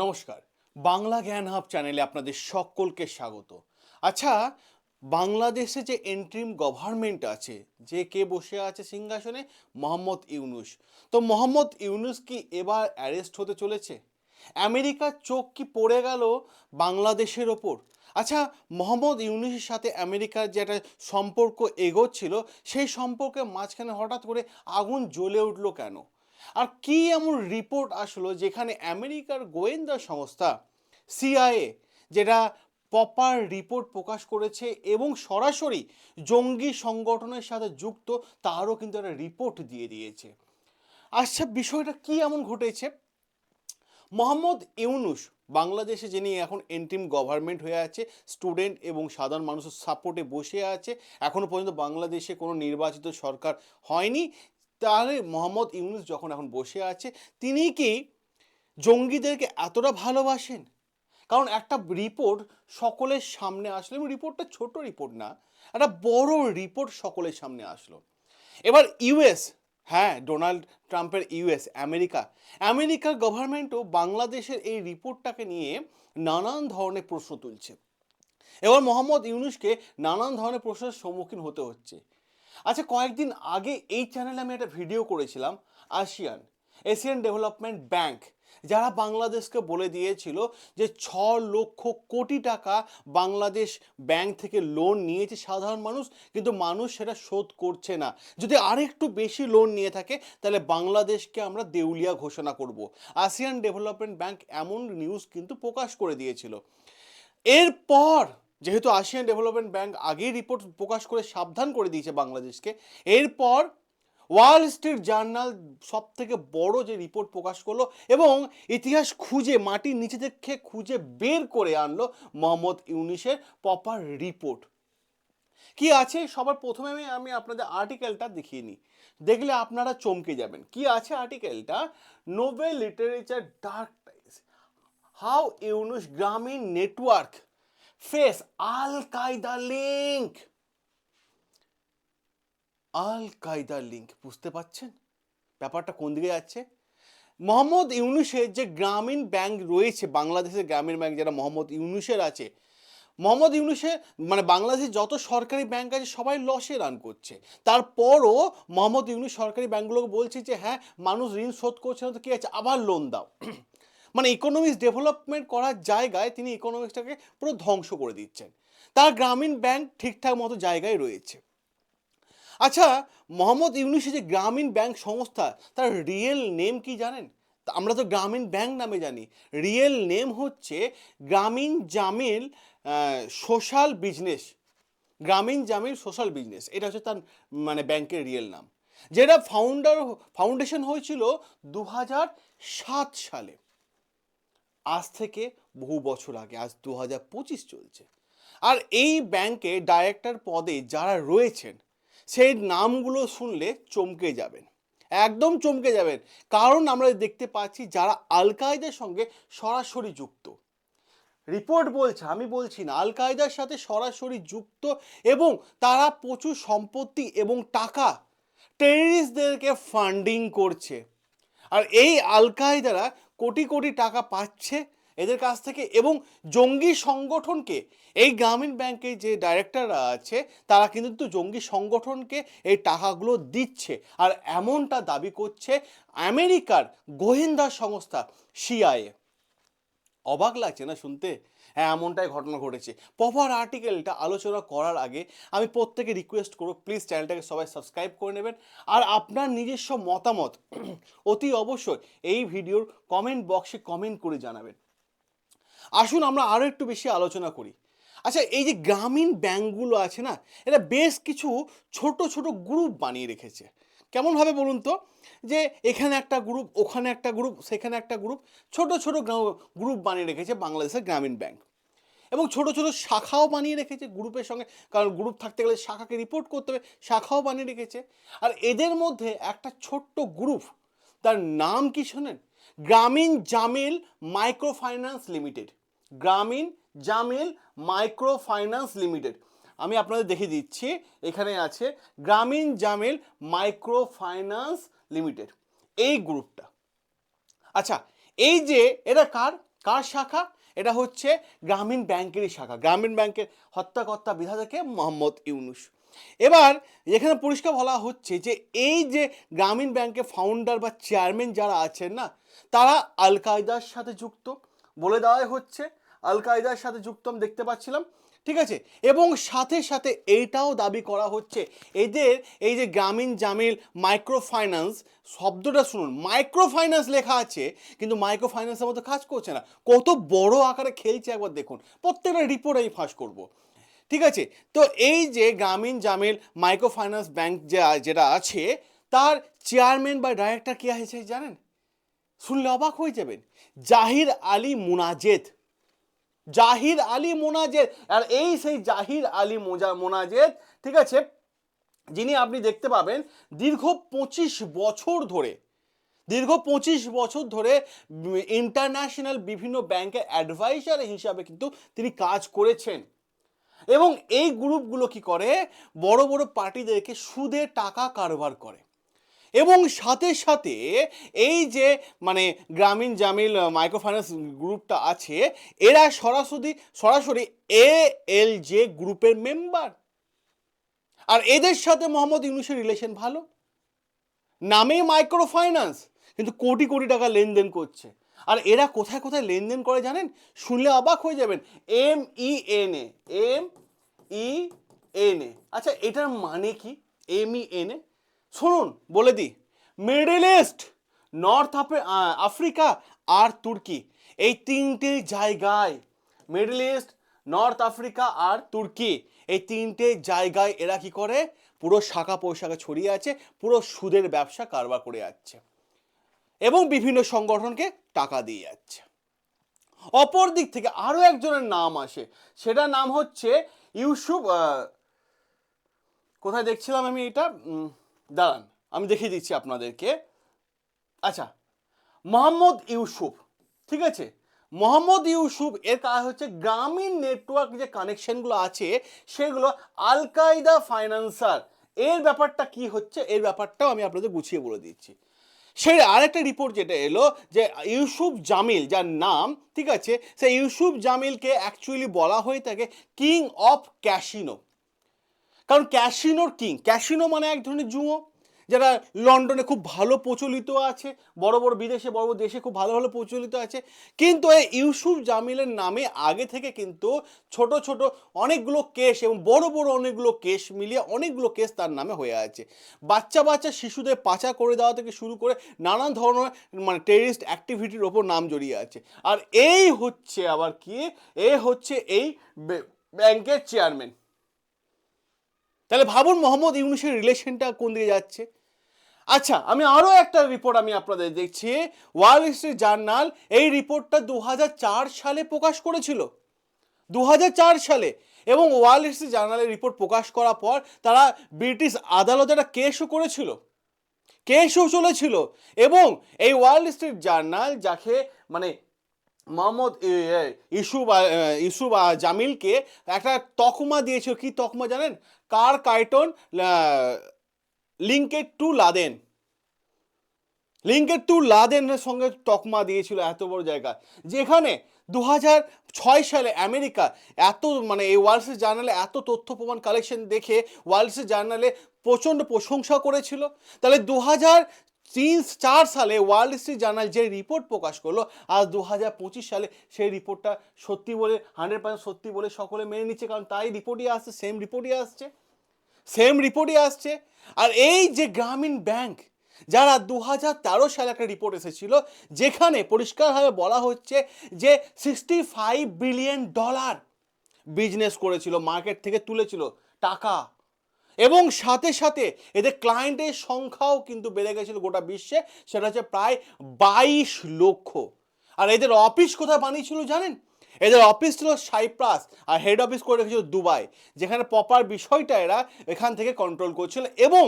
নমস্কার। বাংলা জ্ঞান হাব চ্যানেলে আপনাদের সকলকে স্বাগত। আচ্ছা বাংলাদেশে যে এন্ট্রিম গভর্নমেন্ট আছে, যে কে বসে আছে সিংহাসনে? মোহাম্মদ ইউনুস। তো মোহাম্মদ ইউনুস কি এবার অ্যারেস্ট হতে চলেছে? আমেরিকার চোখ কি পড়ে গেল বাংলাদেশের ওপর? আচ্ছা মোহাম্মদ ইউনুসের সাথে আমেরিকার যে একটা সম্পর্ক এগোচ্ছিল, সেই সম্পর্কের মাঝখানে হঠাৎ করে আগুন জ্বলে উঠল কেন? আর কি এমন রিপোর্ট আসলো যেখানে আমেরিকার গোয়েন্দা সংস্থা সিআইএ যেটা প্রপার রিপোর্ট প্রকাশ করেছে এবং সরাসরি জঙ্গি সংগঠনের সাথে যুক্ত, তারও কিন্তু একটা রিপোর্ট দিয়ে দিয়েছে। আচ্ছা বিষয়টা কি এমন ঘটেছে? মোহাম্মদ ইউনুস, বাংলাদেশে যিনি এখন এন্ট্রিম গভর্নমেন্ট হয়ে আছে স্টুডেন্ট এবং সাধারণ মানুষের সাপোর্টে বসে আছে এখনও পর্যন্ত বাংলাদেশে কোনো নির্বাচিত সরকার হয়নি। তাহলে মোহাম্মদ ইউনুস যখন এখন বসে আছে, তিনি কি জঙ্গিদেরকে এতটা ভালোবাসেন? কারণ একটা রিপোর্ট সকলের সামনে আসলো, এবং রিপোর্টটা ছোট রিপোর্ট না, একটা বড় রিপোর্ট সকলের সামনে আসলো। এবার ইউএস হ্যাঁ ডোনাল্ড ট্রাম্পের ইউএস আমেরিকা। আমেরিকার গভর্নমেন্টও বাংলাদেশের এই রিপোর্টটাকে নিয়ে নানান ধরনের প্রশ্ন তুলছে। এবার মোহাম্মদ ইউনুসকে নানান ধরনের প্রশ্নের সম্মুখীন হতে হচ্ছে। আচ্ছা কয়েকদিন আগে এই চ্যানেলে আমি একটা ভিডিও করেছিলাম আসিয়ান এশিয়ান ডেভেলপমেন্ট ব্যাংক যারা বাংলাদেশকে বলে দিয়েছিল যে ছ লক্ষ কোটি টাকা বাংলাদেশ ব্যাংক থেকে লোন নিয়েছে সাধারণ মানুষ, কিন্তু মানুষ সেটা শোধ করছে না। যদি আরেকটু বেশি লোন নিয়ে থাকে, তাহলে বাংলাদেশকে আমরা দেউলিয়া ঘোষণা করব। আসিয়ান ডেভেলপমেন্ট ব্যাংক এমন নিউজ কিন্তু প্রকাশ করে দিয়েছিল। এরপর যেহেতু আসিয়ান ডেভেলপমেন্ট ব্যাংক আগেই রিপোর্ট প্রকাশ করে সাবধান করে দিয়েছে বাংলাদেশকে, এরপর ওয়াল স্ট্রিট জার্নাল সব থেকে বড় যে রিপোর্ট প্রকাশ করল এবং ইতিহাস খুঁজে, মাটির নিচে থেকে খুঁজে বের করে আনলো মোহাম্মদ ইউনিসের প্রপার রিপোর্ট কি আছে? সবার প্রথমে আমি আমি আপনাদের আর্টিকেলটা দেখিয়ে নিই। দেখলে আপনারা চমকে যাবেন। কি আছে আর্টিকেলটা Nobel literature dark times how Yunus Grameen network face Al Qaeda link Al Qaeda link বুঝতে পাচ্ছেন ব্যাপারটা কোন দিকে যাচ্ছে? মোহাম্মদ ইউনুসের যে গ্রামীণ ব্যাংক রয়েছে, বাংলাদেশের গ্রামীণ ব্যাংক যেটা মোহাম্মদ ইউনুসের আছে, মোহাম্মদ ইউনুসে মানে বাংলাদেশের যত সরকারি ব্যাংক আছে, সবাই লসে রান করছে। তারপরও মোহাম্মদ ইউনুস সরকারি ব্যাংকগুলোকে বলছে যে হ্যাঁ মানুষ ঋণ শোধ করছে না তো কী আছে? আবার লোন দাও। মানে ইকোনমিক্স ডেভেলপমেন্ট করার জায়গায় তিনি ইকোনমিক্সটাকে পুরো ধ্বংস করে দিচ্ছেন। তার গ্রামীণ ব্যাংক ঠিকঠাক মতো জায়গায় রয়েছে। আচ্ছা মোহাম্মদ ইউনুসের যে গ্রামীণ ব্যাংক সংস্থা, তার রিয়েল নেম কি জানেন? আমরা তো গ্রামীণ ব্যাংক নামে জানি। রিয়েল নেম হচ্ছে গ্রামীণ জামিল সোশ্যাল বিজনেস। গ্রামীণ জামিল, সোশ্যাল বিজনেস, এটা হচ্ছে তার মানে ব্যাংকের রিয়েল নাম। যেটা ফাউন্ডার ফাউন্ডেশন হয়েছিল দু সালে। আজ থেকে বহু বছর আগে, আজ দু হাজার পঁচিশ চলছে। আর এই ব্যাংকে ডাইরেক্টর পদে যারা রয়েছেন, সেই নামগুলো শুনলে চমকে যাবেন। একদম চমকে যাবেন। কারণ আমরা দেখতে পাচ্ছি যারা আল কায়দার সঙ্গে সরাসরি যুক্ত। রিপোর্ট বলছে, আমি বলছি না আল কায়দার সাথে সরাসরি যুক্ত এবং তারা প্রচুর সম্পত্তি এবং টাকা টেররিস্টদেরকে ফান্ডিং করছে। আর এই আল কায়দারা কোটি কোটি টাকা পাচ্ছে এদের কাছ থেকে এবং জঙ্গি সংগঠনকে, এই গ্রামীণ ব্যাংকে যে ডাইরেক্টররা আছে, তারা কিন্তু জঙ্গি সংগঠনকে এই টাকাগুলো দিচ্ছে। আর এমনটা দাবি করছে আমেরিকার গোয়েন্দা সংস্থা সিআইএ অবাক লাগছে না শুনতে? হ্যাঁ এমনটাই ঘটনা ঘটেছে। প্রপার আর্টিকেলটা আলোচনা করার আগে আমি প্রত্যেকে রিকোয়েস্ট করব প্লিজ চ্যানেলটাকে সবাই সাবস্ক্রাইব করে নেবেন। আর আপনার নিজস্ব মতামত, অতি অবশ্যই এই ভিডিওর কমেন্ট বক্সে কমেন্ট করে জানাবেন। আসুন আমরা আরও একটু বেশি আলোচনা করি। আচ্ছা এই যে গ্রামীণ ব্যাংকগুলো আছে না এটা বেশ কিছু ছোট ছোট গ্রুপ বানিয়ে রেখেছে। কেমনভাবে বলুন তো? যে এখানে একটা গ্রুপ ওখানে একটা গ্রুপ সেখানে একটা গ্রুপ ছোট ছোট গ্রুপ বানিয়ে রেখেছে বাংলাদেশের গ্রামীণ ব্যাংক। এবং ছোট ছোট শাখাও বানিয়ে রেখেছে গ্রুপের সঙ্গে, কারণ গ্রুপ থাকতে গেলে শাখাকে রিপোর্ট করতে হবে, শাখাও বানিয়ে রেখেছে। আর এদের মধ্যে একটা ছোট্ট গ্রুপ তার নাম কি শোনেন? গ্রামীণ জামিল মাইক্রো ফাইন্যান্স লিমিটেড। গ্রামীণ জামিল মাইক্রো ফাইন্যান্স লিমিটেড। আমি আপনাদের দেখিয়ে দিচ্ছি, এখানে আছে গ্রামীণ জামিল মাইক্রো ফাইন্যান্স লিমিটেড, এই গ্রুপটা। আচ্ছা এই যে এটা কার? কার শাখা? এটা হচ্ছে গ্রামীণ ব্যাংকেরই শাখা, গ্রামীণ ব্যাংকের হত্যাকর্তা বিধাতাকে মোহাম্মদ ইউনুস। এবার এখানে পরিষ্কার বলা হচ্ছে যে এই যে গ্রামীণ ব্যাংকের ফাউন্ডার বা চেয়ারম্যান যারা আছেন না, তারা আল কায়দার সাথে যুক্ত। বলে দেওয়াই হচ্ছে আল কায়দার সাথে যুক্ত আমি দেখতে পাচ্ছিলাম, ঠিক আছে? এবং সাথে সাথে এইটাও দাবি করা হচ্ছে, এদের এই যে গ্রামীণ জামিল মাইক্রো ফাইন্যান্স শব্দটা শুনুন মাইক্রো ফাইন্যান্স লেখা আছে, কিন্তু মাইক্রো ফাইন্যান্সের মতো কাজ করছে না। কত বড় আকারে খেলছে একবার দেখুন, প্রত্যেকটা রিপোর্ট আমি ফাঁস করব, ঠিক আছে? তো এই যে গ্রামীণ জামিল মাইক্রো ফাইন্যান্স ব্যাংক যে, যেটা আছে, তার চেয়ারম্যান বা ডাইরেক্টর কে আছে জানেন? শুনলে অবাক হয়ে যাবেন। জাহির আলী মুনাজেদ জাহির আলী মোনাজেদ। আর এই সেই জাহির আলী মোজা মোনাজেদ, ঠিক আছে, যিনি আপনি দেখতে পাবেন, দীর্ঘ পঁচিশ বছর ধরে, দীর্ঘ পঁচিশ বছর ধরে ইন্টারন্যাশনাল বিভিন্ন ব্যাংকের অ্যাডভাইজার হিসাবে কিন্তু তিনি কাজ করেছেন। এবং এই গ্রুপগুলো কি করে? বড় বড় পার্টিদেরকে সুদে টাকা কারবার করে। এবং সাথে সাথে এই যে মানে গ্রামীণ জামিল মাইক্রো ফাইন্যান্স গ্রুপটা আছে, এরা সরাসরি সরাসরি এ এল জে গ্রুপের মেম্বার আর এদের সাথে মোহাম্মদ ইউনুসের রিলেশন ভালো। নামে মাইক্রো ফাইন্যান্স কিন্তু কোটি কোটি টাকা লেনদেন করছে। আর এরা কোথায় কোথায় লেনদেন করে জানেন? শুনলে অবাক হয়ে যাবেন। M E N A M E N A আচ্ছা এটার মানে কি? এম ই এন এ শুনুন, বলে দিই। মিডল ইস্ট নর্থ আফ্রিকা আর তুর্কি এই তিনটে জায়গায় মিডল ইস্ট নর্থ আফ্রিকা আর তুর্কি এই তিনটে জায়গায় এরা কি করে? পুরো শাখা পয়সাখা ছড়িয়ে আছে, পুরো সুদের ব্যবসা কারবার করে যাচ্ছে এবং বিভিন্ন সংগঠনকে টাকা দিয়ে যাচ্ছে। অপর দিক থেকে আরও একজনের নাম আসে, সেটার নাম হচ্ছে ইউসুফ কোথায় দেখছিলাম আমি এটা? দাঁড়ান, আমি দেখিয়ে দিচ্ছি আপনাদেরকে। আচ্ছা মোহাম্মদ ইউসুফ, ঠিক আছে? মোহাম্মদ ইউসুফ, এর কাজ হচ্ছে গ্রামীণ নেটওয়ার্ক যে কানেকশনগুলো আছে, সেগুলো আল কায়দা ফাইন্যান্সার এর ব্যাপারটা কি হচ্ছে? এর ব্যাপারটাও আমি আপনাদের গুছিয়ে বলে দিচ্ছি। সেই আরেকটা রিপোর্ট যেটা এলো, যে ইউসুফ জামিল, যার নাম, ঠিক আছে? সেই ইউসুফ জামিলকে অ্যাকচুয়ালি বলা হয়ে থাকে কিং অফ ক্যাসিনো কারণ ক্যাসিনোর কিং, ক্যাসিনো মানে এক ধরনের জুয়ো যারা লন্ডনে খুব ভালো প্রচলিত আছে, বড় বড় বিদেশে, বড় বড় দেশে খুব ভালো ভালো প্রচলিত আছে। কিন্তু এই ইউসুফ জামিলের নামে আগে থেকে কিন্তু ছোট ছোট অনেকগুলো কেস এবং বড় বড় অনেকগুলো কেস মিলিয়ে অনেকগুলো কেস তার নামে হয়ে আছে। বাচ্চা বাচ্চা শিশুদের পাচা করে দেওয়া থেকে শুরু করে নানান ধরনের মানে টেরিস্ট অ্যাক্টিভিটির ওপর নাম জড়িয়ে আছে। আর এই হচ্ছে আবার কি? এ হচ্ছে এই ব্যাংকের চেয়ারম্যান তাহলে ভাবুন মোহাম্মদ ইউনুসের রিলেশনটা কোন দিকে যাচ্ছে? আচ্ছা আমি আরও একটা রিপোর্ট আমি আপনাদের দেখছি। ওয়াল স্ট্রিট জার্নাল এই রিপোর্টটা দু হাজার চার সালে প্রকাশ করেছিল। দু হাজার চার সালে এবং ওয়াল স্ট্রিট জার্নালের রিপোর্ট প্রকাশ করার পর তারা ব্রিটিশ আদালতে একটা কেসও করেছিল। কেসও চলেছিল এবং এই ওয়াল স্ট্রিট জার্নাল যাকে মানে মোহাম্মদ আ- ইসুফ জামিলকে একটা তকমা দিয়েছিল। কি তকমা জানেন? কার Keaton linked to Laden. Linked to লাদেনের সঙ্গে তকমা দিয়েছিল এত বড় জায়গা। যেখানে দু ছয় সালে আমেরিকা এত মানে এই ওয়ার্ল্ড স্ট্রিট জার্নালে এত তথ্য প্রমাণ কালেকশন দেখে ওয়ার্ল্ড স্ট্রিট জার্নালে প্রচণ্ড প্রশংসা করেছিল। তাহলে দু হাজার তিন চার সালে ওয়ার্ল্ড স্ট্রিট জার্নাল যে রিপোর্ট প্রকাশ করল, আজ দু হাজার পঁচিশ সালে সেই রিপোর্টটা সত্যি বলে হান্ড্রেড পার্সেন্ট সত্যি বলে সকলে মেনে নিচ্ছে। কারণ তাই রিপোর্টই আসছে সেম রিপোর্টই আসছে সেম রিপোর্টই আসছে। আর এই যে গ্রামীণ ব্যাংক যারা দু হাজার তেরো সালে একটা রিপোর্ট এসেছিল, যেখানে পরিষ্কারভাবে বলা হচ্ছে যে sixty five billion dollar business করেছিল মার্কেট থেকে তুলেছিল, টাকা। এবং সাথে সাথে এদের ক্লায়েন্টের সংখ্যাও কিন্তু বেড়ে গেছিল গোটা বিশ্বে। সেটা হচ্ছে প্রায় বাইশ লক্ষ। আর এদের অফিস কোথায় বানিয়েছিল জানেন? এদের অফিস ছিল সাইপ্রাস আর হেড অফিস করে রেখেছিল দুবাই যেখানে প্রপার বিষয়টা এরা এখান থেকে কন্ট্রোল করছিল এবং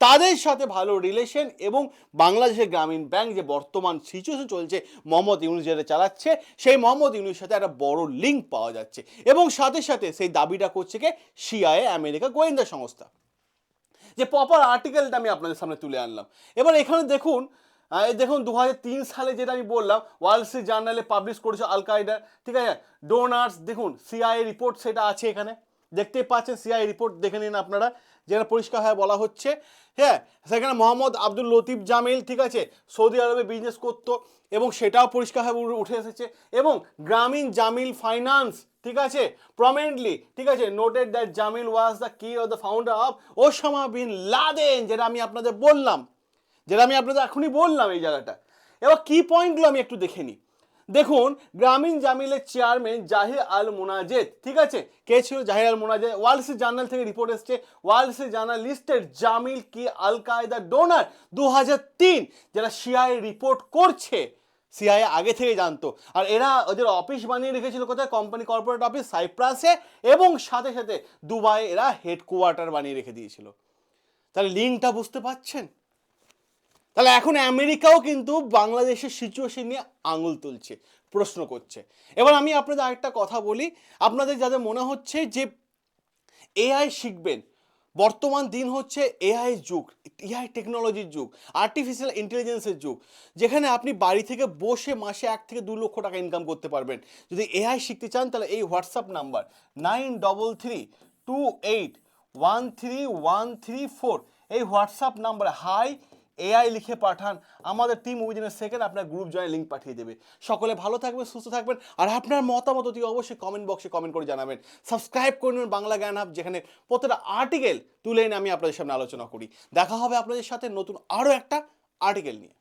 তাদের সাথে ভালো রিলেশন এবং বাংলাদেশের গ্রামীণ ব্যাংক যে বর্তমান সিচুয়েশন চলছে, মোহাম্মদ ইউনুস যেটা চালাচ্ছে, সেই মোহাম্মদ ইউনুসের সাথে একটা বড় লিঙ্ক পাওয়া যাচ্ছে। এবং সাথে সাথে সেই দাবিটা করছে কে? সিআইএ আমেরিকা গোয়েন্দা সংস্থা। যে প্রপার আর্টিকেলটা আমি আপনাদের সামনে তুলে আনলাম। এবার এখানে দেখুন দেখুন দু হাজার তিন সালে যেটা আমি বললাম ওয়ার্ল্ড স্ট্রিট জার্নালে পাবলিশ করেছে আল ঠিক আছে? ডোনার্স দেখুন সিআইএ রিপোর্ট সেটা আছে এখানে। দেখতে পাচ্ছেন সিআই রিপোর্ট দেখে নিন আপনারা। যেটা পরিষ্কারভাবে বলা হচ্ছে। হ্যাঁ সেখানে মোহাম্মদ আব্দুল লতিফ জামিল, ঠিক আছে, সৌদি আরবে বিজনেস করতো এবং সেটাও পরিষ্কারভাবে উঠে- উঠে এসেছে। এবং গ্রামীণ জামিল ফাইন্যান্স ঠিক আছে প্রমিনেন্টলি ঠিক আছে noted that Jamil was the key of the founder of Osama bin Laden যেটা আমি আপনাদের বললাম, যেটা আমি আপনাদের এখনই বললাম এই জায়গাটা। এবার কি পয়েন্টগুলো আমি একটু দেখে নিই। দেখুন, গ্রামীণ জামিলের চেয়ারম্যান জাহির আল মোনাজেদ, ঠিক আছে? কে ছিল Zahir al Monajed? World Street Journal থেকে রিপোর্ট এসছে। World Street Journal listed Jamil key al Qaeda donor দু হাজার তিন যারা সিআই রিপোর্ট করছে। সিআই আগে থেকে জানতো। আর এরা ওদের অফিস বানিয়ে রেখেছিল কোথায়? কোম্পানি কর্পোরেট অফিস সাইপ্রাসে এবং সাথে সাথে দুবাই এরা হেডকোয়ার্টার বানিয়ে রেখে দিয়েছিল। তাহলে লিঙ্কটা বুঝতে পাচ্ছেন তাহলে এখন আমেরিকাও কিন্তু বাংলাদেশের সিচুয়েশন নিয়ে আঙুল তুলছে, প্রশ্ন করছে। এবার আমি আপনাদের আরেকটা কথা বলি। আপনাদের যাদের মনে হচ্ছে যে এআই শিখবেন, বর্তমান দিন হচ্ছে এআই যুগ এআই টেকনোলজির যুগ আর্টিফিশিয়াল ইন্টেলিজেন্সের যুগ, যেখানে আপনি বাড়ি থেকে বসে মাসে এক থেকে দু লক্ষ টাকা ইনকাম করতে পারবেন। যদি এআই শিখতে চান, তাহলে এই WhatsApp number nine double three two eight one three one three four এই হোয়াটসঅ্যাপ নাম্বার হাই এআই লিখে পাঠান। আমাদের টিম উইদিন সেকেন্ড আপনার গ্রুপ জয়েন লিঙ্ক পাঠিয়ে দেবে। সকলে ভালো থাকবেন, সুস্থ থাকবেন। আর আপনার মতামত অতি অবশ্যই কমেন্ট বক্সে কমেন্ট করে জানাবেন। সাবস্ক্রাইব করে নেবেন বাংলা জ্ঞান হাব যেখানে প্রত্যেকটা আর্টিকেল তুলে এনে আমি আপনাদের সামনে আলোচনা করি। দেখা হবে আপনাদের সাথে নতুন আরও একটা আর্টিকেল নিয়ে।